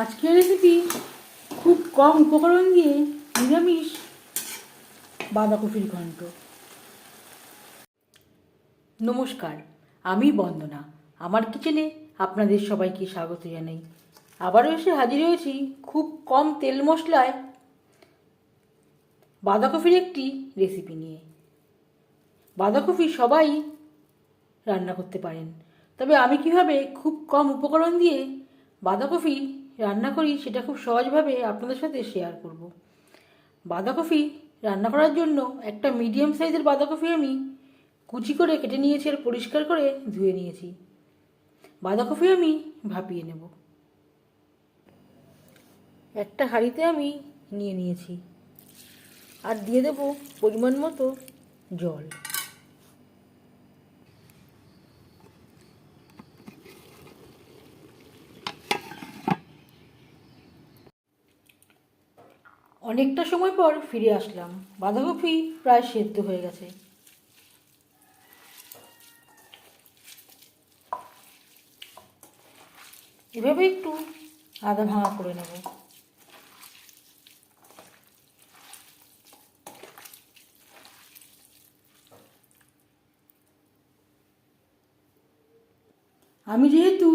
আজকের রেসিপি খুব কম উপকরণ দিয়ে নিরামিষ বাঁধাকপির ঘন্ট। নমস্কার, আমি বন্দনা। আমার কিচেনে আপনাদের সবাইকে স্বাগত জানাই। আবারও এসে হাজির হয়েছি খুব কম তেল মশলায় বাঁধাকপির একটি রেসিপি নিয়ে। বাঁধাকপি সবাই রান্না করতে পারেন। তবে আমি কীভাবে খুব কম উপকরণ দিয়ে বাঁধাকপি রান্না করি সেটা খুব সহজভাবে আপনাদের সাথে শেয়ার করব। বাঁধাকপি রান্না করার জন্য একটা মিডিয়াম সাইজের বাঁধাকপি আমি কুচি করে কেটে নিয়েছি আর পরিষ্কার করে ধুয়ে নিয়েছি। বাঁধাকপি আমি ভাপিয়ে নেব। একটা হাঁড়িতে আমি নিয়ে নিয়েছি। আর দিয়ে দেব পরিমাণ মতো জল। অনেকটা সময় পর ফিরে আসলাম বাঁধাকপি প্রায় সেদ্ধ হয়ে গেছে এভাবে একটু আদা ভাঙা করে নেব আমি যেহেতু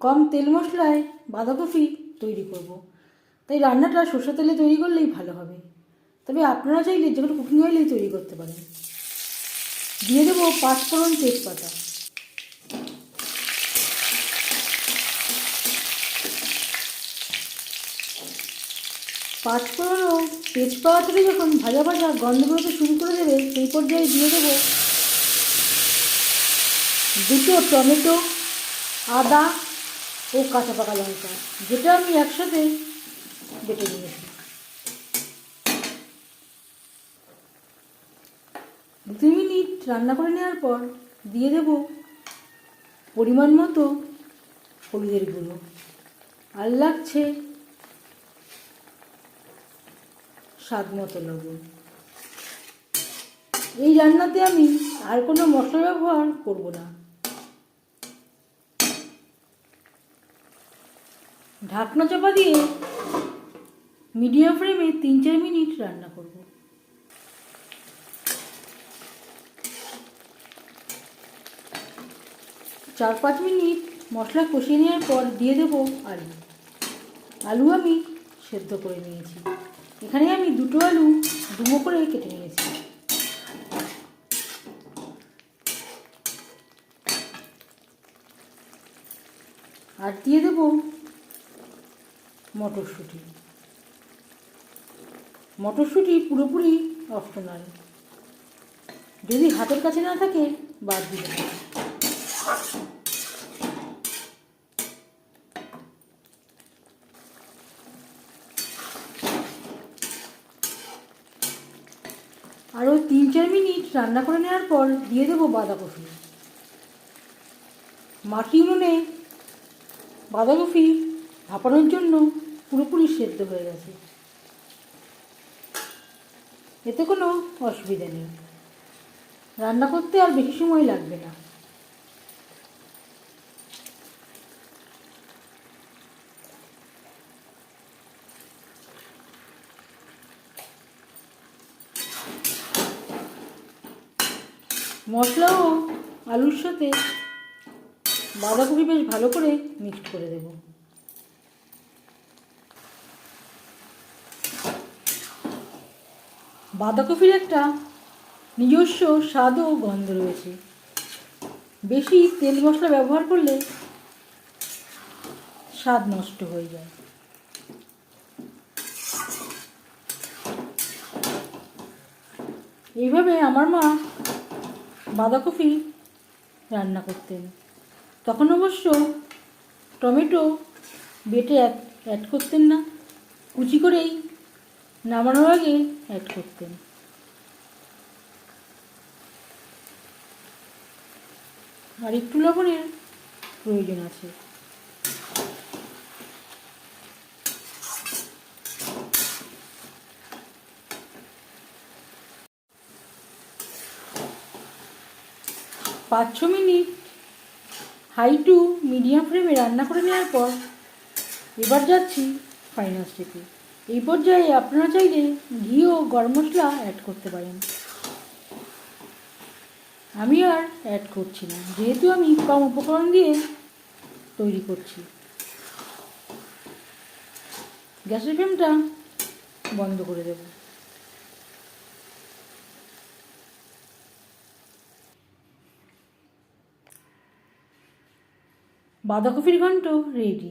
কম তেল মশলায় বাঁধাকপি তৈরি করব। তাই রান্নাটা সর্ষে তেলে তৈরি করলেই ভালো হবে। তবে আপনারা চাইলে যে কোনো কুকিং অয়েলেই তৈরি করতে পারেন। দিয়ে দেবো পাঁচফোড়ন তেজপাতা। পাঁচফোড়ন ও তেজপাতা যখন ভাজা ভাজা গন্ধ বেরোতে শুরু করে দেবে, সেই পর্যায়ে দিয়ে দেবো দুটো টমেটো, আদা ও কাঁচা পাকা লঙ্কা, যেটা আমি একসাথে বেটে নিয়েছি দু মিনিট রান্না করে নেওয়ার পর দিয়ে দেব পরিমাণ মতো হলুদের গুঁড়ো। আর লাগছে স্বাদ মতো লবণ। এই রান্নাতে আমি আর কোনো মশলা ব্যবহার করব না। ঢাকনা চাপা দিয়ে মিডিয়াম ফ্লেমে তিন চার মিনিট রান্না করব। চার পাঁচ মিনিট মশলা কষিয়ে নেওয়ার পর দিয়ে দেবো আলু। আলু আমি সেদ্ধ করে নিয়েছি। এখানে আমি দুটো আলু ডুমো করে কেটে নিয়েছি। আর দিয়ে দেব মটরশুঁটি। মটরশুঁটি পুরোপুরি অপশনাল যদি হাতের কাছে না থাকে, বাদ দেবেন আরও তিন চার মিনিট রান্না করে নেওয়ার পর দিয়ে দেবো বাঁধাকপি মাটি উনুনে বাঁধাকপি ভাপানোর জন্য পুরোপুরি সেদ্ধ হয়ে গেছে। এতে কোনো অসুবিধা নেই। রান্না করতে আর বেশি সময় লাগবে না। মশলা ও আলুর সাথে বাঁধাকপি বেশ ভালো করে মিক্সড করে দেব। বাঁধাকপির একটা নিজস্ব স্বাদ ও গন্ধ রয়েছে। বেশি তেল মশলা ব্যবহার করলে স্বাদ নষ্ট হয়ে যায়। এইভাবে আমার মা বাঁধাকপি রান্না করতেন। তখন অবশ্য টমেটো বেটে অ্যাড করতেন না। কুচি করেই নামানোর আগে অ্যাড করতেন আর একটু লবণের প্রয়োজন আছে। পাঁচ ছ মিনিট হাই টু মিডিয়াম ফ্লেমে রান্না করে নেওয়ার পর এবার যাচ্ছি ফাইনাল স্টেপে এই পর্যায়ে আপনারা চাইলে ঘি ও গরম মশলা অ্যাড করতে পারেন। আমি আর অ্যাড করছি না, যেহেতু আমি কম উপকরণ দিয়ে তৈরি করছি। গ্যাসের ফ্লেমটা বন্ধ করে দেব। বাঁধাকপির ঘন্ট রেডি